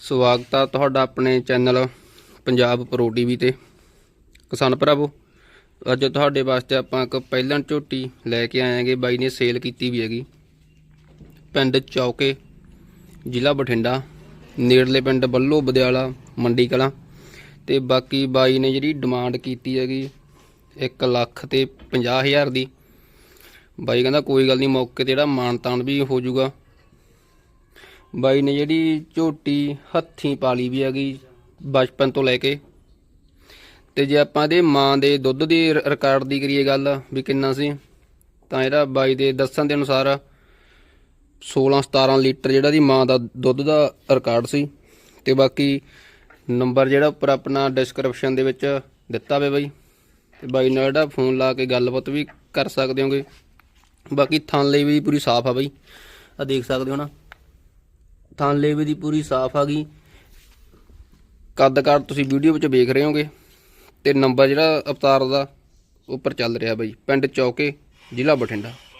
ਸਵਾਗਤ ਆ ਤੁਹਾਡਾ ਆਪਣੇ ਚੈਨਲ ਪੰਜਾਬ ਪ੍ਰੋ ਟੀਵੀ ਤੇ। ਕਿਸਾਨ ਭਰਾਵੋ, ਅੱਜ ਤੁਹਾਡੇ ਵਾਸਤੇ ਆਪਾਂ ਇੱਕ ਪਹਿਲਾਂ ਝੋਟੀ ਲੈ ਕੇ ਆਏ ਆਂਗੇ ਬਾਈ ਨੇ ਸੇਲ ਕੀਤੀ ਵੀ ਹੈਗੀ। ਪਿੰਡ ਚੌਕੇ, ਜ਼ਿਲ੍ਹਾ ਬਠਿੰਡਾ, ਨੇੜਲੇ ਪਿੰਡ ਬੱਲੋ ਬਦਿਆਲਾ ਮੰਡੀ ਕਲਾਂ ਤੇ ਬਾਕੀ ਬਾਈ ਨੇ ਜਿਹੜੀ ਡਿਮਾਂਡ ਕੀਤੀ ਹੈਗੀ 1 ਲੱਖ ਤੇ 50000 ਦੀ। ਬਾਈ ਕਹਿੰਦਾ, ਕੋਈ ਗੱਲ ਨਹੀਂ ਮੌਕੇ ਤੇ ਜਿਹੜਾ ਮਾਨਤਾਨ ਵੀ ਹੋ ਜਾਊਗਾ। ਬਾਈ ਨੇ ਜਿਹੜੀ ਝੋਟੀ ਹੱਥੀਂ ਪਾਲੀ ਵੀ ਹੈਗੀ ਬਚਪਨ ਤੋਂ ਲੈ ਕੇ। ਤੇ ਜੇ ਆਪਾਂ ਇਹਦੇ ਮਾਂ ਦੇ ਦੁੱਧ ਦੀ ਰਿਕਾਰਡ ਦੀ ਕਰੀਏ ਗੱਲ ਵੀ ਕਿੰਨਾ ਸੀ, ਤਾਂ ਇਹਦਾ ਬਾਈ ਦੇ ਦੱਸਣ ਦੇ ਅਨੁਸਾਰ 16 17 ਲੀਟਰ ਜਿਹੜਾ ਦੀ ਮਾਂ ਦਾ ਦੁੱਧ ਦਾ ਰਿਕਾਰਡ ਸੀ। ਤੇ ਬਾਕੀ ਨੰਬਰ ਜਿਹੜਾ ਉੱਪਰ ਆਪਣਾ ਡਿਸਕ੍ਰਿਪਸ਼ਨ ਦੇ ਵਿੱਚ ਦਿੱਤਾ ਹੋਵੇ ਬਾਈ। ਤੇ ਬਾਈ ਨਾਲ ਜਿਹੜਾ ਫੋਨ ਲਾ ਕੇ ਗੱਲਬਾਤ ਵੀ ਕਰ ਸਕਦੇ ਹੋਗੇ। ਬਾਕੀ ਥਣ ਲਈ ਵੀ ਪੂਰੀ ਸਾਫ਼ ਆ ਬਾਈ। ਆ ਦੇਖ ਸਕਦੇ ਹੋ ਨਾ। ਥਣ ਲੇਵੇ ਦੀ ਪੂਰੀ ਸਾਫ਼ ਆ ਗਈ। ਕੱਦ ਕਾਠ ਤੁਸੀਂ ਵੀਡੀਓ ਵਿੱਚ ਵੇਖ ਰਹੇ ਹੋਗੇ ਤੇ ਨੰਬਰ ਜਿਹੜਾ ਅਵਤਾਰ ਦਾ ਉੱਪਰ ਚੱਲ ਰਿਹਾ ਬਾਈ, ਪਿੰਡ ਚੌਕੇ, ਜ਼ਿਲ੍ਹਾ ਬਠਿੰਡਾ।